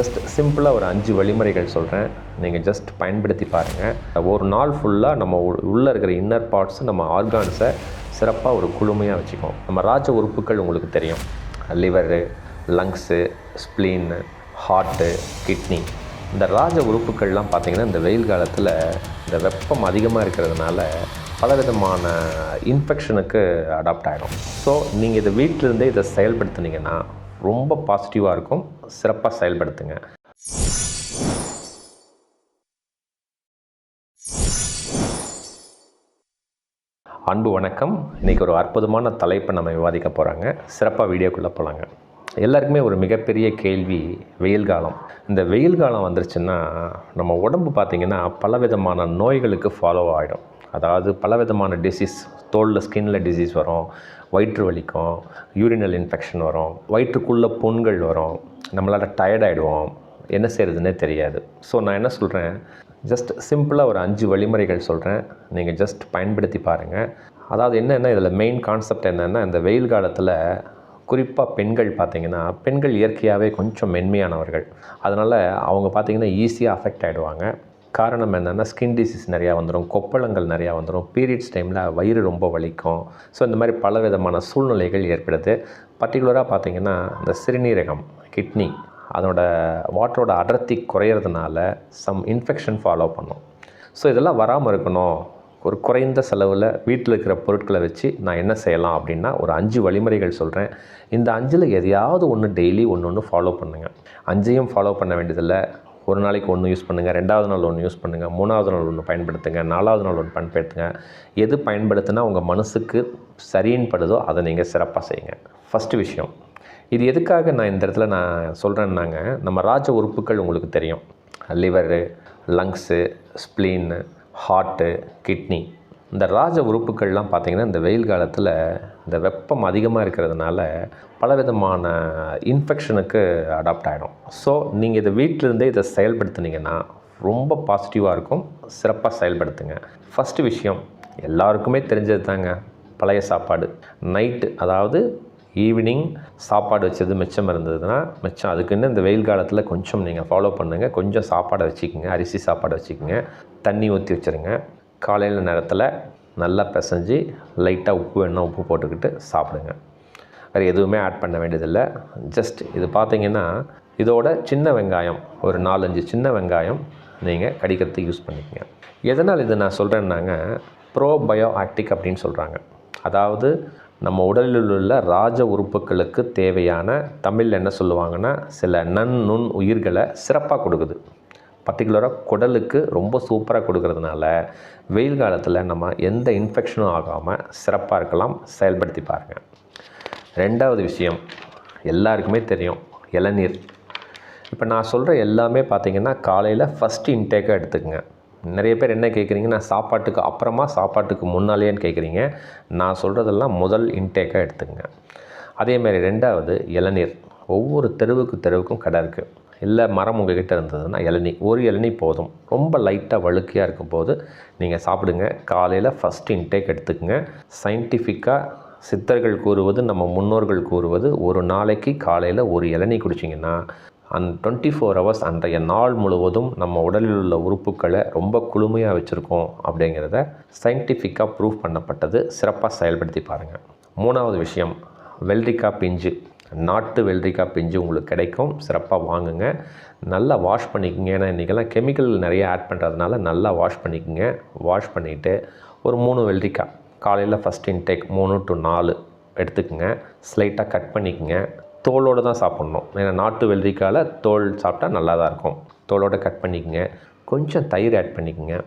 Just சிம்பிளாக ஒரு அஞ்சு வழிமுறைகள் சொல்கிறேன் நீங்கள் ஜஸ்ட் பயன்படுத்தி பாருங்கள் ஒரு நாள் ஃபுல்லாக நம்ம உ- உள்ளே இருக்கிற இன்னர் பார்ட்ஸ் நம்ம ஆர்கான்ஸை சிறப்பாக ஒரு குளுமையாக வச்சுக்கோம் நம்ம ராஜ உறுப்புகள் உங்களுக்கு தெரியும். Liver lungs spleen heart kidney இந்த ராஜ உறுப்புகள்லாம் பார்த்திங்கன்னா இந்த வெயில் காலத்தில் இந்த வெப்பம் அதிகமாக இருக்கிறதுனால பலவிதமான இன்ஃபெக்ஷனுக்கு அடாப்ட் ஆகிடும் ஸோ நீங்கள் இதை வீட்டிலேருந்தே இதை செயல்படுத்துனீங்கன்னா ரொம்ப பாசிட்டிவாக இருக்கும். சிறப்பாக செயல்படுத்துங்க. அன்பு வணக்கம். இன்றைக்கி ஒரு அற்புதமான தலைப்பை நம்ம விவாதிக்க போகிறாங்க சிறப்பாக வீடியோக்குள்ளே போகலாங்க எல்லாருக்குமே ஒரு மிகப்பெரிய கேள்வி வெயில் காலம். இந்த வெயில் காலம் வந்துருச்சுன்னா நம்ம உடம்பு பார்த்திங்கன்னா பலவிதமான நோய்களுக்கு ஃபாலோ ஆகிடும் அதாவது பலவிதமான டிசீஸ் தோலில் ஸ்கின்ல டிசீஸ் வரும் வயிற்று வலிக்கும் யூரினல் இன்ஃபெக்ஷன் வரும் வயிற்றுக்குள்ளே புண்கள் வரும் நம்மளால் டயர்ட் ஆகிடுவோம் என்ன செய்கிறதுனே தெரியாது. ஸோ நான் என்ன சொல்கிறேன் ஜஸ்ட் சிம்பிளாக ஒரு அஞ்சு வழிமுறைகள் சொல்கிறேன் நீங்கள் ஜஸ்ட் பயன்படுத்தி பாருங்கள் அதாவது என்னென்னா இதில் மெயின் கான்செப்ட் என்னென்னா இந்த வெயில் காலத்தில் குறிப்பாக பெண்கள் பார்த்தீங்கன்னா பெண்கள் இயற்கையாகவே கொஞ்சம் மென்மையானவர்கள். அதனால் அவங்க பார்த்தீங்கன்னா ஈஸியாக அஃபெக்ட் ஆகிடுவாங்க காரணம் என்னென்னா ஸ்கின் டிசீஸ் நிறையா வந்துடும் கொப்பளங்கள் நிறையா வந்துடும் பீரியட்ஸ் டைமில் வயிறு ரொம்ப வலிக்கும். ஸோ இந்த மாதிரி பல விதமான சூழ்நிலைகள் ஏற்படுது. பர்டிகுலராக பார்த்திங்கன்னா இந்த சிறுநீரகம் கிட்னி அதனோட வாட்டரோட அடர்த்தி குறையிறதுனால சம் இன்ஃபெக்ஷன் ஃபாலோ பண்ணும். ஸோ இதெல்லாம் வராமல் இருக்கணும். ஒரு குறைந்த செலவில் வீட்டில் இருக்கிற பொருட்களை வச்சு நான் என்ன செய்யலாம் அப்படின்னா ஒரு அஞ்சு வழிமுறைகள் சொல்கிறேன் இந்த அஞ்சில் எதையாவது ஒன்று டெய்லி ஒன்று ஒன்று ஃபாலோ பண்ணுங்கள் அஞ்சையும் ஃபாலோ பண்ண வேண்டியதில்லை. ஒரு நாளைக்கு ஒன்று யூஸ் பண்ணுங்கள் ரெண்டாவது நாள் ஒன்று யூஸ் பண்ணுங்கள் மூணாவது நாள் ஒன்று பயன்படுத்துங்க நாலாவது நாள் ஒன்று பயன்படுத்துங்க. எது பயன்படுத்தினா உங்கள் மனசுக்கு சரின்னு படுதோ அதை நீங்கள் சிறப்பாக செய்யுங்க. ஃபஸ்ட்டு விஷயம். இது எதுக்காக நான் இந்த இடத்துல நான் சொல்கிறேன்னாங்க நம்ம ராஜ உறுப்புகள் உங்களுக்கு தெரியும். Liver lungs spleen heart kidney இந்த ராஜ உறுப்புகள்லாம் பார்த்திங்கன்னா இந்த வெயில் காலத்தில் இந்த வெப்பம் அதிகமாக இருக்கிறதுனால பலவிதமான இன்ஃபெக்ஷனுக்கு அடாப்ட் ஆகிடும் ஸோ நீங்கள் இதை வீட்டிலேருந்தே இதை செயல்படுத்துனீங்கன்னா ரொம்ப பாசிட்டிவாக இருக்கும். சிறப்பாக செயல்படுத்துங்க. ஃபஸ்ட்டு விஷயம் எல்லாருக்குமே தெரிஞ்சது தாங்க பழைய சாப்பாடு. நைட்டு அதாவது ஈவினிங் சாப்பாடு வச்சது மிச்சம் இருந்ததுன்னா மிச்சம் அதுக்குன்னு இந்த வெயில் காலத்தில் கொஞ்சம் நீங்கள் ஃபாலோ பண்ணுங்கள் கொஞ்சம் சாப்பாடை வச்சுக்கோங்க அரிசி சாப்பாடை வச்சுக்கோங்க. தண்ணி ஊற்றி வச்சுருங்க. காலையில் நேரத்தில் நல்லா பிசைஞ்சு லைட்டாக உப்பு வேணும் உப்பு போட்டுக்கிட்டு சாப்பிடுங்க. வேறு எதுவுமே ஆட் பண்ண வேண்டியதில்லை. ஜஸ்ட் இது பார்த்திங்கன்னா இதோட சின்ன வெங்காயம் ஒரு நாலஞ்சு சின்ன வெங்காயம் நீங்கள் கடிக்கிறதுக்கு யூஸ் பண்ணிக்கங்க. எதனால் இது நான் சொல்கிறேன்னாங்க ப்ரோபயோ ஆக்டிக் அப்படின்னு சொல்கிறாங்க அதாவது நம்ம உடலில் உள்ள ராஜ உறுப்புகளுக்கு தேவையான தமிழில் என்ன சொல்லுவாங்கன்னா சில நன் நுண் உயிர்களை சிறப்பாக கொடுக்குது. பர்டிகுலராக குடலுக்கு ரொம்ப சூப்பராக கொடுக்கறதுனால வெயில் காலத்தில் நம்ம எந்த இன்ஃபெக்ஷனும் ஆகாமல் சிறப்பாக இருக்கலாம் செயல்படுத்தி பாருங்கள் ரெண்டாவது விஷயம் எல்லாருக்குமே தெரியும் இளநீர். இப்போ நான் சொல்கிற எல்லாமே பார்த்தீங்கன்னா காலையில் ஃபஸ்ட்டு இன்டேக்காக எடுத்துக்கோங்க. நிறைய பேர் என்ன கேட்குறீங்க நான் சாப்பாட்டுக்கு அப்புறமா சாப்பாட்டுக்கு முன்னாலேன்னு கேட்குறீங்க நான் சொல்கிறதெல்லாம் முதல் இன்டேக்காக எடுத்துக்கங்க. அதேமாதிரி ரெண்டாவது இளநீர். ஒவ்வொரு தெருவுக்கு தெருவுக்கும் கடை இருக்குது இல்லை மரம் உங்ககிட்ட இருந்ததுன்னா இளநீ. ஒரு இளநீ போதும். ரொம்ப லைட்டாக வழுக்கையாக இருக்கும்போது நீங்கள் சாப்பிடுங்க. காலையில் ஃபஸ்ட் இன்டேக் எடுத்துக்கோங்க. சயின்டிஃபிக்காக சித்தர்கள் கூறுவது நம்ம முன்னோர்கள் கூறுவது ஒரு நாளைக்கு காலையில் ஒரு இளநீ குடிச்சிங்கன்னா அந் டுவெண்ட்டி ஃபோர் ஹவர்ஸ் அன்றைய நாள் முழுவதும் நம்ம உடலில் உள்ள உறுப்புகளை ரொம்ப குளுமையாக வச்சுருக்கோம் அப்படிங்கிறத சயின்டிஃபிக்காக ப்ரூவ் பண்ணப்பட்டது. சிறப்பாக செயல்படுத்தி பாருங்கள் மூணாவது விஷயம் வெள்ளரிக்காய் பிஞ்சு. நாட்டு வெள்ளரிக்காய் பிஞ்சு உங்களுக்கு கிடைக்கும். சிறப்பாக வாங்குங்க. நல்லா வாஷ் பண்ணிக்கோங்க. ஏன்னா இன்றைக்கெல்லாம் கெமிக்கல் நிறைய ஆட் பண்ணுறதுனால நல்லா வாஷ் பண்ணிக்கோங்க. வாஷ் பண்ணிவிட்டு ஒரு மூணு வெள்ளரிக்காய். காலையில் ஃபஸ்ட் இன்டேக் மூணு டு நாலு எடுத்துக்கோங்க. ஸ்லைட்டாக கட் பண்ணிக்கோங்க. தோலோடு தான் சாப்பிட்ணும். ஏன்னா நாட்டு வெள்ளரிக்காயில் தோல் சாப்பிட்டா நல்லா தான் இருக்கும். தோலோடு கட் பண்ணிக்கோங்க. கொஞ்சம் தயிர் ஆட் பண்ணிக்கோங்க.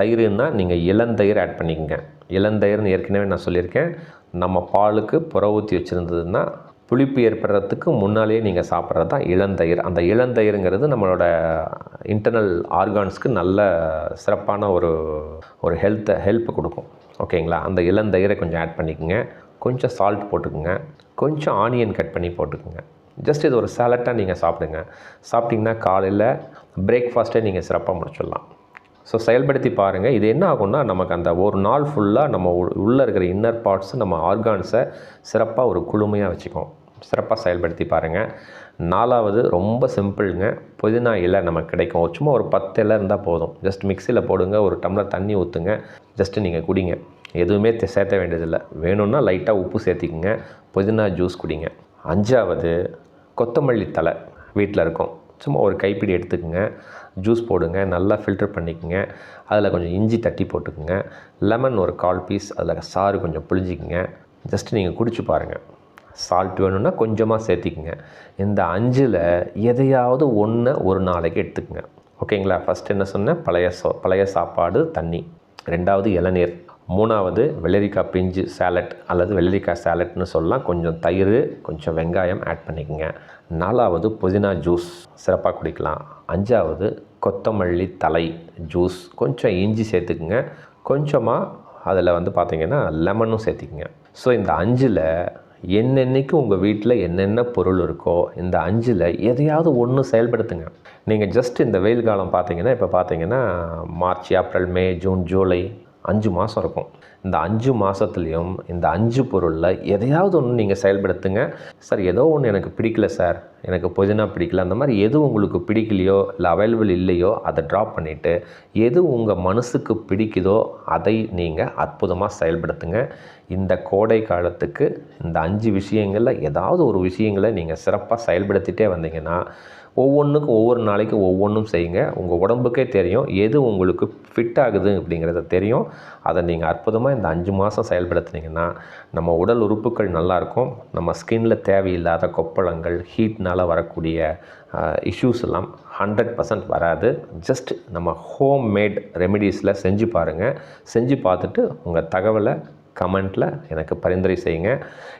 தயிர்னால் நீங்கள் இளந்தயிர் ஆட் பண்ணிக்கோங்க. இளந்தயிர்னு ஏற்கனவே நான் சொல்லியிருக்கேன். நம்ம பாலுக்கு புற ஊற்றி வச்சுருந்ததுன்னா புளிப்பு ஏற்படுறதுக்கு முன்னாலேயே நீங்கள் சாப்பிட்றது தான் இளந்தயிர். அந்த இளந்தயிருங்கிறது நம்மளோட இன்டர்னல் ஆர்கான்ஸ்க்கு நல்ல சிறப்பான ஒரு ஒரு ஹெல்த்தை ஹெல்ப் கொடுக்கும். ஓகேங்களா? அந்த இளந்தயிரை கொஞ்சம் ஆட் பண்ணிக்கோங்க. கொஞ்சம் சால்ட் போட்டுக்கோங்க. கொஞ்சம் ஆனியன் கட் பண்ணி போட்டுக்கோங்க. ஜஸ்ட் இது ஒரு சாலட்டாக நீங்கள் சாப்பிடுங்க. சாப்பிட்டிங்கன்னா காலையில் பிரேக்ஃபாஸ்ட்டே நீங்கள் சிறப்பாக முடிச்சிடலாம். ஸோ செயல்படுத்தி பாருங்கள் இது என்ன ஆகும்னா நமக்கு அந்த ஒரு நாள் ஃபுல்லாக நம்ம உள்ளே இருக்கிற இன்னர் பார்ட்ஸ் நம்ம ஆர்கான்ஸை சிறப்பாக ஒரு குளுமையாக வச்சுக்கும் சிறப்பாக செயல்படுத்தி பாருங்கள் நாலாவது ரொம்ப சிம்பிளுங்க புதினா இலை நமக்கு கிடைக்கும். சும்மா ஒரு பத்து இலை இருந்தால் போதும். ஜஸ்ட் மிக்சியில் போடுங்க ஒரு டம்ளர் தண்ணி ஊற்றுங்க ஜஸ்ட்டு நீங்கள் குடிங்க. எதுவுமே சேர்த்த வேண்டியதில்லை. வேணும்னா லைட்டாக உப்பு சேர்த்திக்கங்க புதினா ஜூஸ் குடிங்க. அஞ்சாவது கொத்தமல்லி தலை வீட்டில் இருக்கும். சும்மா ஒரு கைப்பிடி எடுத்துக்கோங்க. ஜூஸ் போடுங்க நல்லா ஃபில்டர் பண்ணிக்கோங்க. அதில் கொஞ்சம் இஞ்சி தட்டி போட்டுக்கோங்க. லெமன் ஒரு கால் பீஸ் அதில் சாறு கொஞ்சம் புளிஞ்சிக்கோங்க ஜஸ்ட் நீங்கள் குடிச்சு பாருங்கள் சால்ட் வேணும்னா கொஞ்சமாக சேர்த்திக்கங்க. இந்த அஞ்சில் எதையாவது ஒன்று ஒரு நாளைக்கு எடுத்துக்கோங்க. ஓகேங்களா ஃபஸ்ட் என்ன சொன்னேன்? பழைய சோ பழைய சாப்பாடு தண்ணி. ரெண்டாவது இளநீர். மூணாவது வெள்ளரிக்காய் பிஞ்சு சேலட் அல்லது வெள்ளரிக்காய் சேலட்னு சொல்லலாம் கொஞ்சம் தயிர் கொஞ்சம் வெங்காயம் ஆட் பண்ணிக்கோங்க. நாலாவது புதினா ஜூஸ் சிறப்பாக குடிக்கலாம். அஞ்சாவது கொத்தமல்லி தலை ஜூஸ் கொஞ்சம் இஞ்சி சேர்த்துக்குங்க. கொஞ்சமாக அதில் வந்து பார்த்திங்கன்னா லெமனும் சேர்த்திக்கங்க. ஸோ இந்த அஞ்சில் என்னென்னைக்கு உங்கள் வீட்டில் என்னென்ன பொருள் இருக்கோ இந்த அஞ்சில் எதையாவது ஒன்று செயல்படுத்துங்க. நீங்கள் ஜஸ்ட் இந்த வெயில் காலம் பார்த்தீங்கன்னா இப்போ பார்த்தீங்கன்னா March April May June July அஞ்சு மாதம் இருக்கும். இந்த அஞ்சு மாதத்துலேயும் இந்த அஞ்சு பொருளில் எதையாவது ஒன்று நீங்கள் செயல்படுத்துங்க. சார் ஏதோ ஒன்று எனக்கு பிடிக்கல சார். எனக்கு புதினா பிடிக்கல. அந்த மாதிரி எது உங்களுக்கு பிடிக்கலையோ இல்லை அவைலபிள் இல்லையோ அதை ட்ராப் பண்ணிவிட்டு எது உங்கள் மனசுக்கு பிடிக்குதோ அதை நீங்கள் அற்புதமாக செயல்படுத்துங்க. இந்த கோடை காலத்துக்கு இந்த அஞ்சு விஷயங்களில் ஏதாவது ஒரு விஷயங்களை நீங்கள் சிறப்பாக செயல்படுத்திட்டே வந்தீங்கன்னா ஒவ்வொன்றுக்கும் ஒவ்வொரு நாளைக்கு ஒவ்வொன்றும் செய்யுங்க. உங்கள் உடம்புக்கே தெரியும் எது உங்களுக்கு ஃபிட் ஆகுது அப்படிங்கிறத தெரியும். அதை நீங்கள் அற்புதமாக இந்த அஞ்சு மாதம் செயல்படுத்துனீங்கன்னா நம்ம உடல் உறுப்புகள் நல்லாயிருக்கும் நம்ம ஸ்கின்னில் தேவையில்லாத கொப்பளங்கள் ஹீட்னால் வரக்கூடிய இஷ்யூஸ் எல்லாம் ஹண்ட்ரட் பர்சன்ட் வராது. ஜஸ்ட் நம்ம ஹோம் மேட் ரெமிடிஸில் செஞ்சு பாருங்கள் செஞ்சு பார்த்துட்டு உங்கள் தகவலை கமெண்ட்டில் எனக்கு பரிந்துரை செய்யுங்க.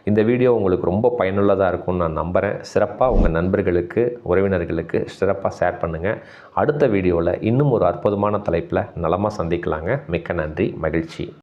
இந்த வீடியோ உங்களுக்கு ரொம்ப பயனுள்ளதாக இருக்கும்னு நான் நம்புகிறேன் சிறப்பாக உங்கள் நண்பர்களுக்கு உறவினர்களுக்கு சிறப்பாக ஷேர் பண்ணுங்கள் அடுத்த வீடியோவில் இன்னும் ஒரு அற்புதமான தலைப்பில் நலமாக சந்திக்கலாங்க. மிக்க நன்றி மகிழ்ச்சி.